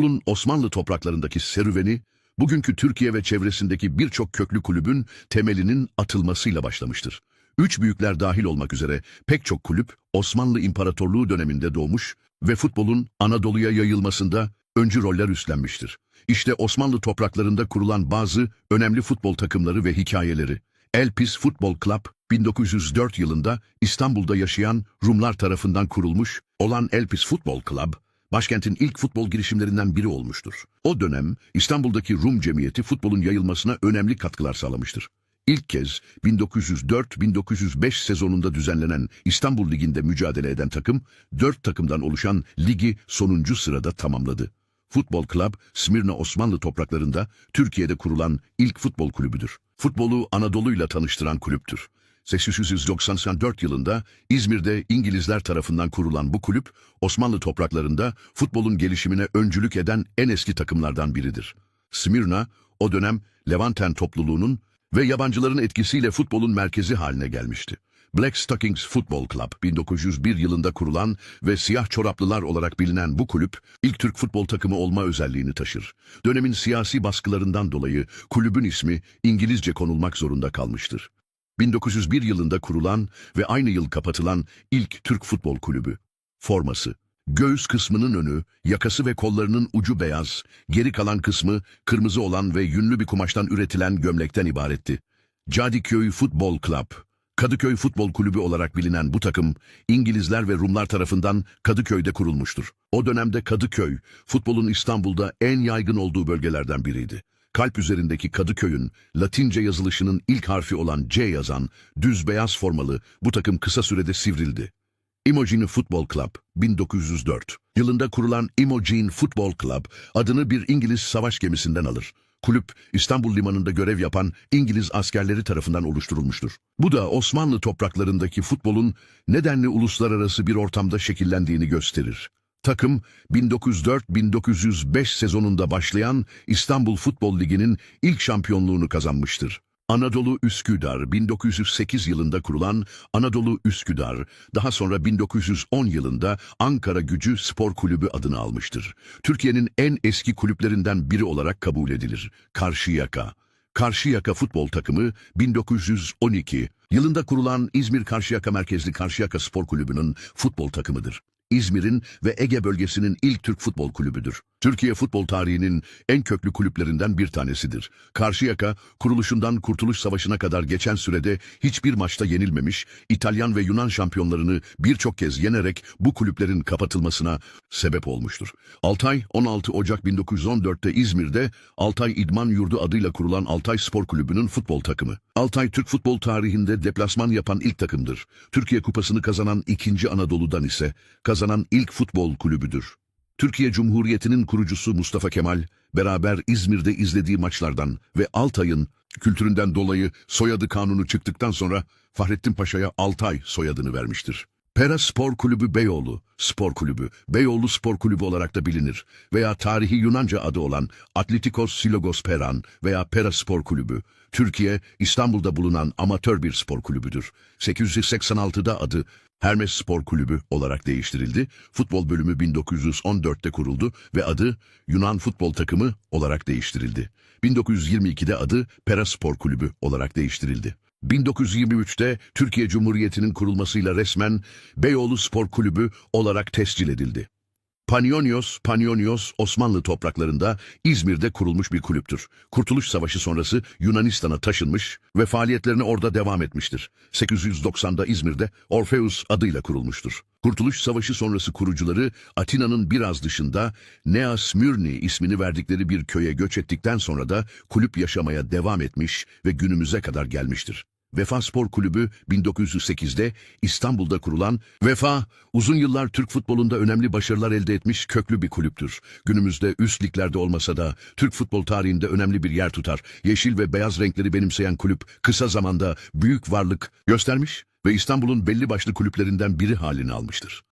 Futbolun Osmanlı topraklarındaki serüveni, bugünkü Türkiye ve çevresindeki birçok köklü kulübün temelinin atılmasıyla başlamıştır. Üç büyükler dahil olmak üzere pek çok kulüp Osmanlı İmparatorluğu döneminde doğmuş ve futbolun Anadolu'ya yayılmasında öncü roller üstlenmiştir. İşte Osmanlı topraklarında kurulan bazı önemli futbol takımları ve hikayeleri. Elpis Futbol Club 1904 yılında İstanbul'da yaşayan Rumlar tarafından kurulmuş olan Elpis Futbol Club, başkentin ilk futbol girişimlerinden biri olmuştur. O dönem İstanbul'daki Rum cemiyeti futbolun yayılmasına önemli katkılar sağlamıştır. İlk kez 1904-1905 sezonunda düzenlenen İstanbul Ligi'nde mücadele eden takım, dört takımdan oluşan ligi sonuncu sırada tamamladı. Futbol Club, Smirna Osmanlı topraklarında Türkiye'de kurulan ilk futbol kulübüdür. Futbolu Anadolu'yla tanıştıran kulüptür. 1894 yılında İzmir'de İngilizler tarafından kurulan bu kulüp, Osmanlı topraklarında futbolun gelişimine öncülük eden en eski takımlardan biridir. Smirna, o dönem Levanten topluluğunun ve yabancıların etkisiyle futbolun merkezi haline gelmişti. Black Stockings Football Club 1901 yılında kurulan ve siyah çoraplılar olarak bilinen bu kulüp ilk Türk futbol takımı olma özelliğini taşır. Dönemin siyasi baskılarından dolayı kulübün ismi İngilizce konulmak zorunda kalmıştır. 1901 yılında kurulan ve aynı yıl kapatılan ilk Türk Futbol Kulübü. Forması Göğüs kısmının önü, yakası ve kollarının ucu beyaz, geri kalan kısmı kırmızı olan ve yünlü bir kumaştan üretilen gömlekten ibaretti. Cadiköy Futbol Club Kadıköy Futbol Kulübü olarak bilinen bu takım, İngilizler ve Rumlar tarafından Kadıköy'de kurulmuştur. O dönemde Kadıköy, futbolun İstanbul'da en yaygın olduğu bölgelerden biriydi. Kalp üzerindeki Kadıköy'ün Latince yazılışının ilk harfi olan C yazan, düz beyaz formalı bu takım kısa sürede sivrildi. Imogen Football Club 1904 yılında kurulan Imogen Football Club adını bir İngiliz savaş gemisinden alır. Kulüp İstanbul limanında görev yapan İngiliz askerleri tarafından oluşturulmuştur. Bu da Osmanlı topraklarındaki futbolun nedenli uluslararası bir ortamda şekillendiğini gösterir. Takım 1904-1905 sezonunda başlayan İstanbul Futbol Ligi'nin ilk şampiyonluğunu kazanmıştır. Anadolu Üsküdar 1908 yılında kurulan Anadolu Üsküdar, daha sonra 1910 yılında Ankara Gücü Spor Kulübü adını almıştır. Türkiye'nin en eski kulüplerinden biri olarak kabul edilir. Karşıyaka. Karşıyaka futbol takımı 1912 yılında kurulan İzmir Karşıyaka merkezli Karşıyaka Spor Kulübü'nün futbol takımıdır. İzmir'in ve Ege bölgesinin ilk Türk futbol kulübüdür. Türkiye futbol tarihinin en köklü kulüplerinden bir tanesidir. Karşıyaka, kuruluşundan Kurtuluş Savaşı'na kadar geçen sürede hiçbir maçta yenilmemiş, İtalyan ve Yunan şampiyonlarını birçok kez yenerek bu kulüplerin kapatılmasına sebep olmuştur. Altay, 16 Ocak 1914'te İzmir'de Altay İdman Yurdu adıyla kurulan Altay Spor Kulübü'nün futbol takımı. Altay, Türk futbol tarihinde deplasman yapan ilk takımdır. Türkiye Kupası'nı kazanan ikinci Anadolu'dan ise kazanan ilk futbol kulübüdür. Türkiye Cumhuriyeti'nin kurucusu Mustafa Kemal, beraber İzmir'de izlediği maçlardan ve Altay'ın kültüründen dolayı soyadı kanunu çıktıktan sonra Fahrettin Paşa'ya Altay soyadını vermiştir. Pera Spor Kulübü Beyoğlu, Spor Kulübü, Beyoğlu Spor Kulübü olarak da bilinir veya tarihi Yunanca adı olan Atletikos Silogos Peran veya Pera Spor Kulübü, Türkiye, İstanbul'da bulunan amatör bir spor kulübüdür. 886'da adı Hermes Spor Kulübü olarak değiştirildi. Futbol bölümü 1914'te kuruldu ve adı Yunan Futbol Takımı olarak değiştirildi. 1922'de adı Pera Spor Kulübü olarak değiştirildi. 1923'te Türkiye Cumhuriyeti'nin kurulmasıyla resmen Beyoğlu Spor Kulübü olarak tescil edildi. Panionios, Panionios Osmanlı topraklarında İzmir'de kurulmuş bir kulüptür. Kurtuluş Savaşı sonrası Yunanistan'a taşınmış ve faaliyetlerine orada devam etmiştir. 890'da İzmir'de Orpheus adıyla kurulmuştur. Kurtuluş Savaşı sonrası kurucuları Atina'nın biraz dışında Nea Smyrni ismini verdikleri bir köye göç ettikten sonra da kulüp yaşamaya devam etmiş ve günümüze kadar gelmiştir. Vefa Spor Kulübü 1908'de İstanbul'da kurulan Vefa, uzun yıllar Türk futbolunda önemli başarılar elde etmiş köklü bir kulüptür. Günümüzde üst liglerde olmasa da Türk futbol tarihinde önemli bir yer tutar. Yeşil ve beyaz renkleri benimseyen kulüp kısa zamanda büyük varlık göstermiş ve İstanbul'un belli başlı kulüplerinden biri halini almıştır.